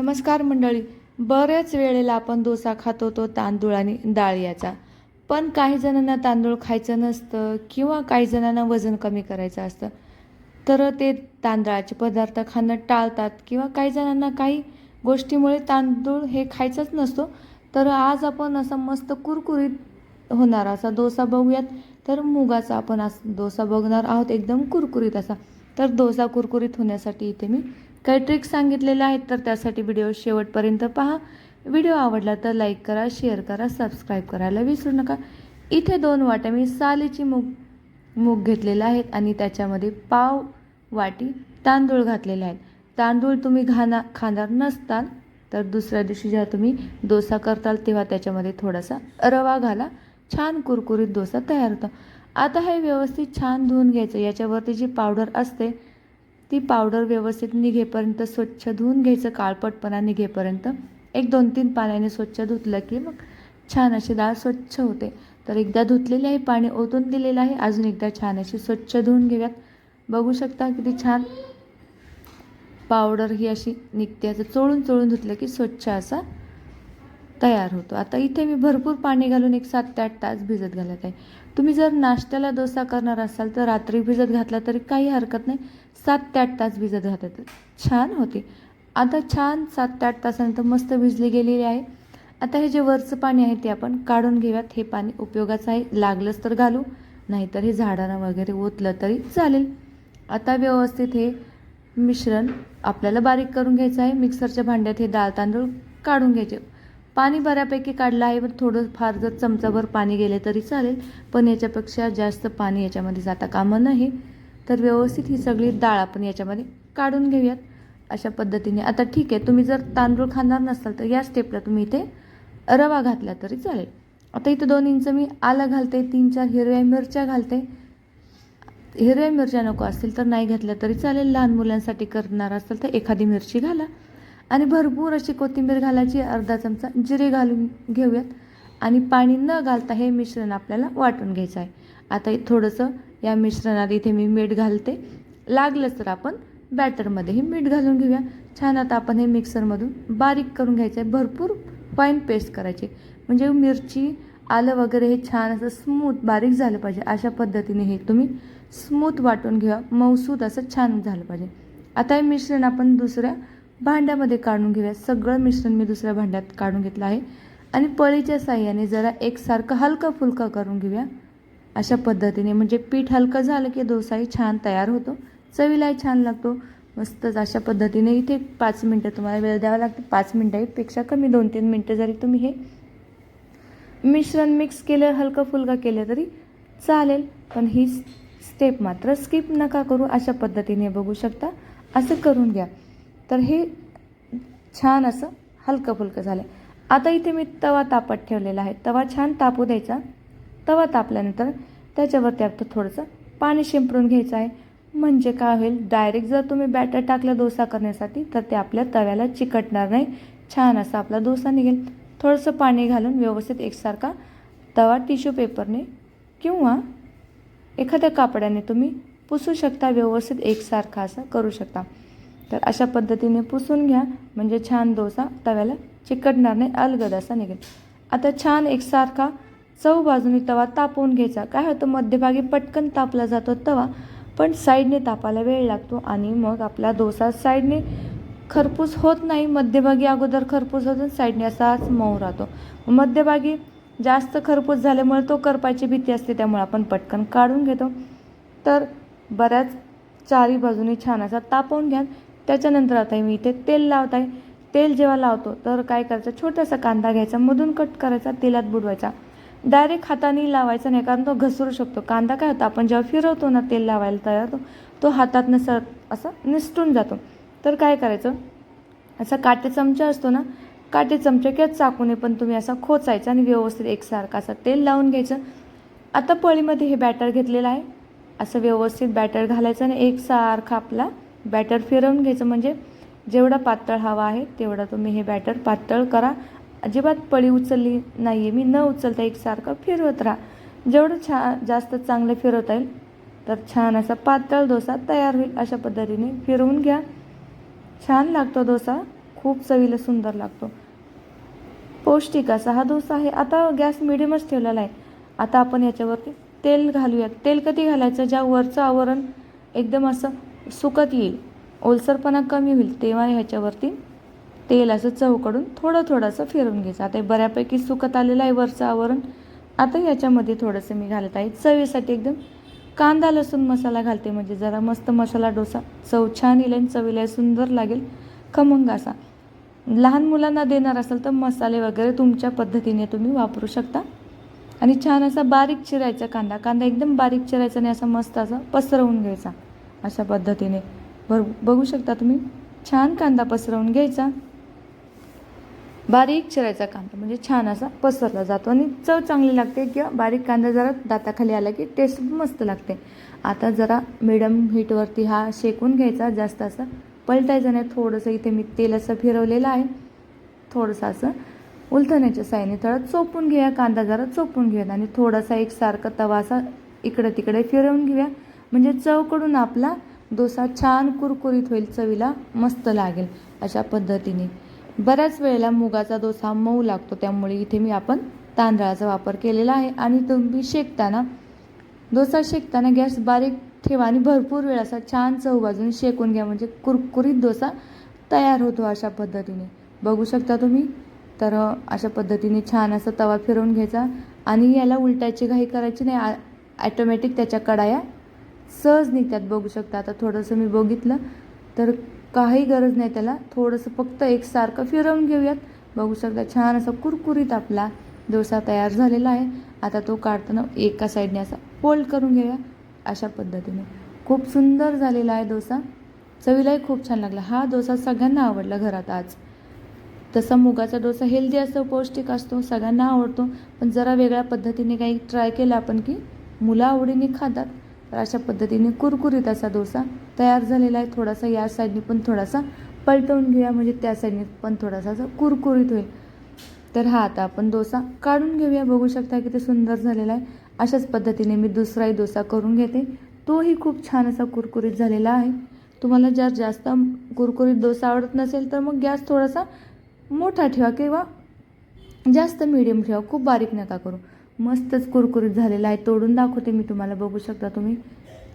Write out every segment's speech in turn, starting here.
नमस्कार मंडळी. बऱ्याच वेळेला आपण डोसा खातो तो तांदूळ आणि डाळ याचा. पण काही जणांना तांदूळ खायचं नसतं किंवा काही जणांना वजन कमी करायचं असतं. तर ते तांदळाचे पदार्थ खाणं टाळतात किंवा काही जणांना काही गोष्टीमुळे तांदूळ हे खायचंच नसतो. तर आज आपण असा मस्त कुरकुरीत होणार असा डोसा बघूयात. तर मुगाचा आपण आज डोसा बघणार आहोत. एकदम कुरकुरीत असा. तर डोसा कुरकुरीत होण्यासाठी इथे मी काही ट्रिक्स सांगितलेल्या आहेत तर त्यासाठी व्हिडिओ शेवटपर्यंत पहा. व्हिडिओ आवडला तर लाईक करा शेअर करा सबस्क्राईब करायला विसरू नका. इथे दोन वाट्या मी सालीची मूग मूग घेतलेला आहेत आणि त्याच्यामध्ये पाव वाटी तांदूळ घातलेले आहेत. तांदूळ तुम्ही घाना खाणार नसताल तर दुसऱ्या दिवशी जेव्हा तुम्ही डोसा करताल तेव्हा त्याच्यामध्ये थोडासा रवा घाला. छान कुरकुरीत डोसा तयार होतो. आता हे व्यवस्थित छान धुवून घ्यायचं. याच्यावरती जी पावडर असते ती पावडर व्यवस्थित निघेपर्यंत स्वच्छ धुवून घ्यायचं काळपटपणा निघेपर्यंत. एक दोन तीन पाण्याने स्वच्छ धुतलं की मग छान अशी डाळ स्वच्छ होते. तर एकदा धुतलेली आहे पाणी ओतून दिलेलं आहे अजून एकदा छान अशी स्वच्छ धुवून घेऊयात. बघू शकता किती छान पावडर ही अशी निघते. असं चोळून चोळून धुतलं की स्वच्छ असा तयार होतो. आता इथे मी भरपूर पाणी घालून एक सात ते आठ तास भिजत घालत आहे. तुम्ही जर नाश्त्याला डोसा करणार असाल तर रात्री भिजत घातला तरी काही हरकत नाही. सात ते आठ तास भिजत घातलं छान होते. आता छान सात ते आठ तासानंतर मस्त भिजली गेलेली आहे. आता हे जे वरचं पाणी आहे ते आपण काढून घेऊयात. हे पाणी उपयोगाचं आहे. लागलंच तर घालू नाहीतर हे झाडांना वगैरे ओतलं तरी चालेल. आता व्यवस्थित हे मिश्रण आपल्याला बारीक करून घ्यायचं आहे. मिक्सरच्या भांड्यात हे डाळ तांदूळ काढून घ्यायचे. पाणी बऱ्यापैकी काढलं आहे पण थोडं फार जर चमचाभर पाणी गेले तरी चालेल पण याच्यापेक्षा जास्त पाणी याच्यामध्ये जाता कामं नाही. तर व्यवस्थित ही सगळी डाळ आपण याच्यामध्ये काढून घेऊयात. अशा पद्धतीने. आता ठीक आहे तुम्ही जर तांदूळ खाणार नसाल तर या स्टेपला तुम्ही इथे रवा घातला तरी चालेल. आता इथं दोन इंच मी आलं घालते तीन चार हिरव्या मिरच्या घालते. हिरव्या मिरच्या नको असतील तर नाही घातल्या तरी चालेल. लहान मुलांसाठी करणार असेल तर एखादी मिरची घाला. आणि भरपूर अशी कोथिंबीर घालायची अर्धा चमचा जिरे घालून घेऊयात. आणि पाणी न घालता हे मिश्रण आपल्याला वाटून घ्यायचं आहे. आता थोडंसं या मिश्रणात इथे मी मीठ घालते. लागलंच तर आपण बॅटरमध्येही मीठ घालून घेऊया. छान आता आपण हे मिक्सरमधून बारीक करून घ्यायचं आहे. भरपूर फाईन पेस्ट करायची. म्हणजे मिरची आलं वगैरे हे छान असं स्मूथ बारीक झालं पाहिजे. अशा पद्धतीने हे तुम्ही स्मूथ वाटून घ्या. मऊसूद असं छान झालं पाहिजे. आता हे मिश्रण आपण दुसऱ्या भांड्यामध्ये काढून घेऊया. सगळं मिश्रण मी दुसऱ्या भांड्यात काढून घेतलं आहे. आणि पळीच्या साह्याने जरा एकसारखं हलकं फुलकं करून घेऊया. अशा पद्धतीने म्हणजे पीठ हलकं झालं की डोसाही छान तयार होतो. चवीलाही छान लागतो. मस्तच अशा पद्धतीने इथे पाच मिनटं तुम्हाला वेळ द्यावा लागते. पाच मिनटापेक्षा कमी दोन तीन मिनटं जरी तुम्ही हे मिश्रण मिक्स केलं हलकं फुलका केलं तरी चालेल. पण ही स्टेप मात्र स्किप नका करू. अशा पद्धतीने बघू शकता. असं करून घ्या. तर हे छान असं हलकं फुलकं झालं आता इथे मी तवा तापत ठेवलेला आहे. तवा छान तापू द्यायचा. तवा तापल्यानंतर त्याच्यावरती आता थोडंसं पाणी शिंपडून घ्यायचं आहे. म्हणजे काय होईल? डायरेक्ट जर तुम्ही बॅटर टाकलं डोसा करण्यासाठी तर ते आपल्या तव्याला चिकटणार नाही. छान असा आपला डोसा निघेल. थोडंसं पाणी घालून व्यवस्थित एकसारखा तवा टिश्यू पेपरने किंवा एखाद्या कापड्याने तुम्ही पुसू शकता. व्यवस्थित एकसारखा असं करू शकता. तर अशा पद्धतीने पुसून घ्या. म्हणजे छान डोसा तव्याला चिकटणार नाही अलगद असा निघेल. आता छान एकसारखा चव बाजूनी तवा तापवून घ्यायचा. काय होतं मध्यभागी पटकन तापला जातो तवा पण साईडने तापायला वेळ लागतो आणि मग आपला डोसा साईडने खरपूस होत नाही. मध्यभागी अगोदर खरपूस होतो साईडने असाच मऊ राहतो. मध्यभागी जास्त खरपूस झाल्यामुळे तो करपायची भीती असते त्यामुळे आपण पटकन काढून घेतो. तर बऱ्याच चारी बाजूनी छान असा तापवून घ्या. त्याच्यानंतर आता मी इथे तेल लावत आहे. तेल जेव्हा लावतो तर काय करायचं? छोटासा कांदा घ्यायचा मधून कट करायचा तेलात बुडवायचा. डायरेक्ट हाताने लावायचा नाही कारण तो घसरू शकतो. कांदा काय होतो आपण जेव्हा फिरवतो ना तेल लावायला तयार होतो तो हातात नसं असं निसटून जातो. तर काय करायचं? असा काटे चमचा असतो ना काटे चमचा किंवा चाकूने पण तुम्ही असा खोचायचा आणि व्यवस्थित एकसारखा असा तेल लावून घ्यायचं. आता पळीमध्ये हे बॅटर घेतलेलं आहे. असं व्यवस्थित बॅटर घालायचं आणि एकसारखा आपला बॅटर फिरवून घ्यायचं. म्हणजे जेवढा पातळ हवा आहे तेवढा तुम्ही हे बॅटर पातळ करा. अजिबात पळी उचलली नाही आहे मी न उचलता एकसारखं फिरवत राहा. जेवढं छा जास्त चांगलं फिरवता येईल तर छान असा पातळ डोसा तयार होईल. अशा पद्धतीने फिरवून घ्या. छान लागतो डोसा. खूप चवीला सुंदर लागतो. पौष्टिक असा हा डोसा आहे. आता गॅस मिडियमच ठेवलेला आहे. आता आपण याच्यावरती तेल घालूयात. तेल कधी घालायचं? ज्या वरचं आवरण एकदम असं सुकत येईल. ओलसरपणा कमी होईल तेव्हा ह्याच्यावरती तेल असं चवकडून थोडं थोडंसं फिरवून घ्यायचं आता हे बऱ्यापैकी सुकत आलेलं आहे वरचं आवरण. आता याच्यामध्ये थोडंसं मी घालत आहे. चवीसाठी एकदम कांदा लसूण मसाला घालते. म्हणजे जरा मस्त मसाला डोसा. चव छान येईल आणि चवीला सुंदर लागेल. खमंग असा. लहान मुलांना देणार असाल तर मसाले वगैरे तुमच्या पद्धतीने तुम्ही वापरू शकता. आणि छान असा बारीक चिरायचा कांदा. कांदा एकदम बारीक चिरायचा आणि असा मस्त असा पसरवून घ्यायचा. अशा पद्धतीने. भर बघू शकता तुम्ही. छान कांदा पसरवून घ्यायचा. बारीक चिरायचा कांदा म्हणजे छान असा पसरला जातो. आणि चव चांगली लागते किंवा बारीक कांदा जरा दाताखाली आला की टेस्ट मस्त लागते. आता जरा मिडम हीटवरती हा शेकून घ्यायचा. जास्त असं पलटायचं नाही. थोडंसं इथे मी तेल असं फिरवलेलं आहे. थोडंसं असं उलथण्याच्या साईने थोडं चोपून घेऊया. कांदा जरा चोपून घेऊया. आणि थोडासा एकसारखा तवा असा इकडं तिकडे फिरवून घेऊया. म्हणजे चवकडून आपला डोसा छान कुरकुरीत होईल चवीला मस्त लागेल अशा पद्धतीने. बऱ्याच वेळेला मुगाचा डोसा मऊ लागतो त्यामुळे इथे मी आपण तांदळाचा वापर केलेला आहे आणि तुम्ही शेकताना डोसा शेकताना गॅस बारीक ठेवा आणि भरपूर वेळ असा छान चव बाजून शेकून घ्या म्हणजे कुरकुरीत डोसा तयार होतो अशा पद्धतीने. बघू शकता तुम्ही? तर अशा पद्धतीने छान असा तवा फिरवून घ्यायचा आणि याला उलटायची घाई करायची नाही ॲटोमॅटिक त्याच्या कडाया सहज निघतात बघू शकता. आता थोडंसं मी बघितलं तर काही गरज नाही त्याला. थोडंसं फक्त एकसारखं फिरवून घेऊयात. बघू शकता छान असा कुरकुरीत आपला डोसा तयार झालेला आहे. आता तो काढताना एका साईडने असा फोल्ड करून घेऊया. अशा पद्धतीने. खूप सुंदर झालेला आहे डोसा. चवीलाही खूप छान लागला. हा डोसा सगळ्यांना आवडला घरात आज. तसा मुगाचा डोसा हेल्दी असतो पौष्टिक असतो सगळ्यांना आवडतो. पण जरा वेगळ्या पद्धतीने काही ट्राय केलं आपण की मुलं आवडीने खातात. तर अशा पद्धतीने कुरकुरीत असा डोसा तयार झालेला आहे. थोडासा या साईडने पण थोडासा पलटवून घेऊया. म्हणजे त्या साईडने पण थोडासा असा कुरकुरीत होईल. तर हा आता आपण डोसा काढून घेऊया. बघू शकता किती सुंदर झालेला आहे. अशाच पद्धतीने मी दुसराही डोसा करून घेते. तोही खूप छान असा कुरकुरीत झालेला आहे. तुम्हाला जर जास्त कुरकुरीत डोसा आवडत नसेल तर मग गॅस थोडासा मोठा ठेवा किंवा जास्त मिडियम ठेवा. खूप बारीक नका करू. मस्तच कुरकुरीत झालेला आहे. तोडून दाखवते मी तुम्हाला. बघू शकता तुम्ही.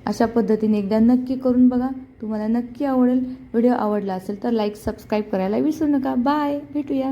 अशा पद्धतीने एकदा नक्की करून बघा. तुम्हाला नक्की आवडेल. व्हिडिओ आवडला असेल तर लाईक सबस्क्राईब करायला विसरू नका. बाय भेटूया.